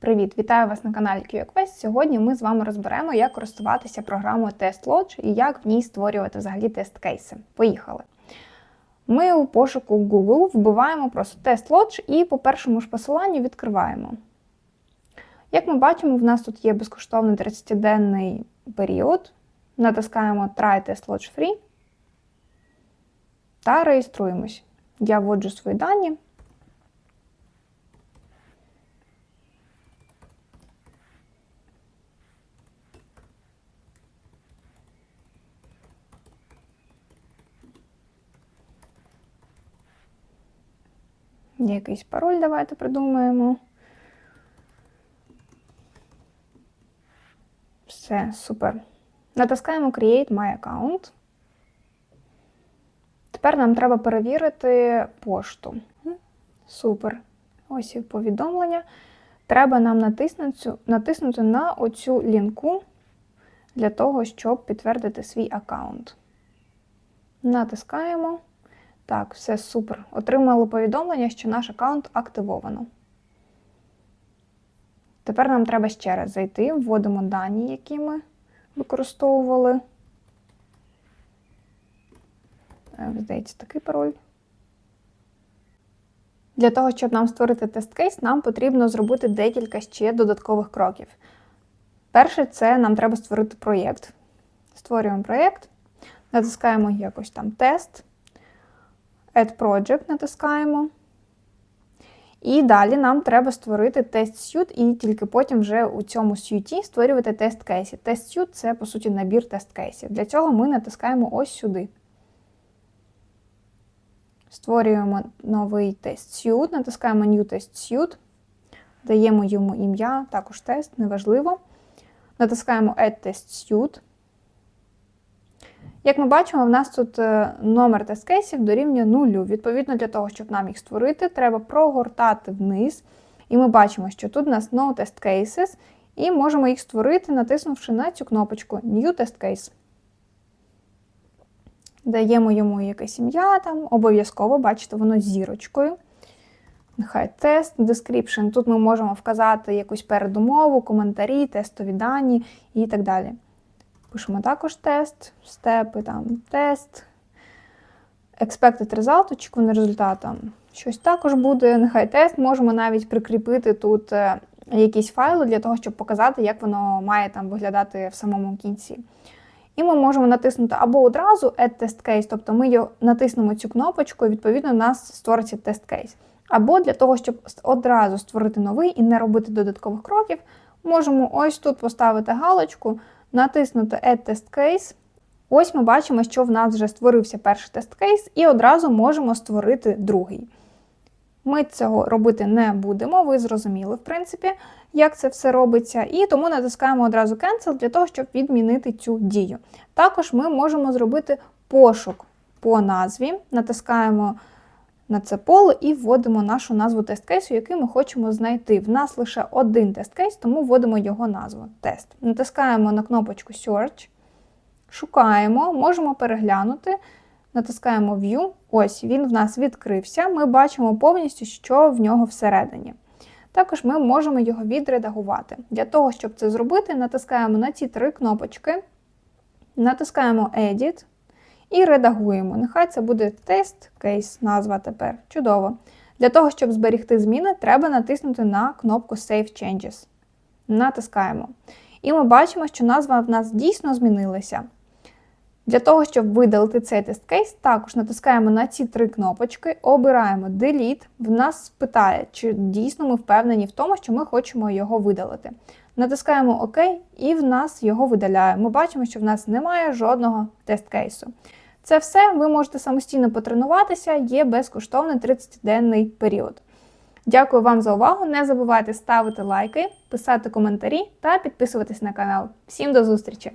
Привіт, вітаю вас на каналі QQuest. Сьогодні ми з вами розберемо, як користуватися програмою TestLodge і як в ній створювати взагалі тест-кейси. Поїхали. Ми у пошуку Google вбиваємо просто TestLodge і по першому ж посиланню відкриваємо. Як ми бачимо, в нас тут є безкоштовний 30-денний період. Натискаємо Try TestLodge Free та реєструємось. Я вводжу свої дані. Якийсь пароль давайте придумаємо. Все, супер. Натискаємо Create My Account. Тепер нам треба перевірити пошту. Супер. Ось і повідомлення. Треба нам натиснути, натиснути на оцю лінку для того, щоб підтвердити свій аккаунт. Натискаємо. Так, все супер. Отримали повідомлення, що наш аккаунт активовано. Тепер нам треба ще раз зайти, вводимо дані, які ми використовували. Е, Здається, такий пароль. Для того, щоб нам створити тест-кейс, нам потрібно зробити декілька ще додаткових кроків. Перше, це нам треба створити проєкт. Створюємо проєкт, натискаємо якось там тест. Add Project натискаємо. І далі нам треба створити тест suite і тільки потім вже у цьому суіті створювати тест кейси. Тест suite – це, по суті, набір тест кейсів. Для цього ми натискаємо ось сюди. Створюємо новий тест suite, натискаємо New Test Suite, даємо йому ім'я, також тест, неважливо. Натискаємо Add Test Suite. Як ми бачимо, в нас тут е, номер тест-кейсів дорівнює нулю. Відповідно, для того, щоб нам їх створити, треба прогортати вниз. І ми бачимо, що тут у нас No Test Cases, і можемо їх створити, натиснувши на цю кнопочку New Test Case. Даємо йому якесь ім'я, там, обов'язково, бачите, воно з зірочкою. Нехай тест, description. Тут ми можемо вказати якусь передумову, коментарі, тестові дані і так далі. Пишемо також тест, степи, там, тест, expected result, очікуваний результат. Щось також буде. Нехай тест. Можемо навіть прикріпити тут е, якісь файли для того, щоб показати, як воно має там виглядати в самому кінці. І ми можемо натиснути або одразу Add Test Case, тобто ми натиснемо цю кнопочку, і відповідно у нас створиться тест кейс. Або для того, щоб одразу створити новий і не робити додаткових кроків, можемо ось тут поставити галочку натиснути Add Test Case. Ось ми бачимо, що в нас вже створився перший тест-кейс, і одразу можемо створити другий. Ми цього робити не будемо, ви зрозуміли, в принципі, як це все робиться. І тому натискаємо одразу Cancel для того, щоб відмінити цю дію. Також ми можемо зробити пошук по назві, натискаємо на це поле і вводимо нашу назву тест-кейсу, який ми хочемо знайти. В нас лише один тест-кейс, тому вводимо його назву тест. Натискаємо на кнопочку Search, шукаємо, можемо переглянути, натискаємо View. Ось він в нас відкрився. Ми бачимо повністю, що в нього всередині. Також ми можемо його відредагувати. Для того, щоб це зробити, натискаємо на ці три кнопочки, натискаємо Edit. І редагуємо. Нехай це буде тест кейс, назва тепер. Чудово. Для того, щоб зберігти зміни, треба натиснути на кнопку Save Changes. Натискаємо. І ми бачимо, що назва в нас дійсно змінилася. Для того, щоб видалити цей тест кейс, також натискаємо на ці три кнопочки, обираємо Delete. В нас питає, чи дійсно ми впевнені в тому, що ми хочемо його видалити. Натискаємо ОК, і в нас його видаляє. Ми бачимо, що в нас немає жодного тест-кейсу. Це все ви можете самостійно потренуватися, є безкоштовний 30-денний період. Дякую вам за увагу! Не забувайте ставити лайки, писати коментарі та підписуватись на канал. Всім до зустрічі!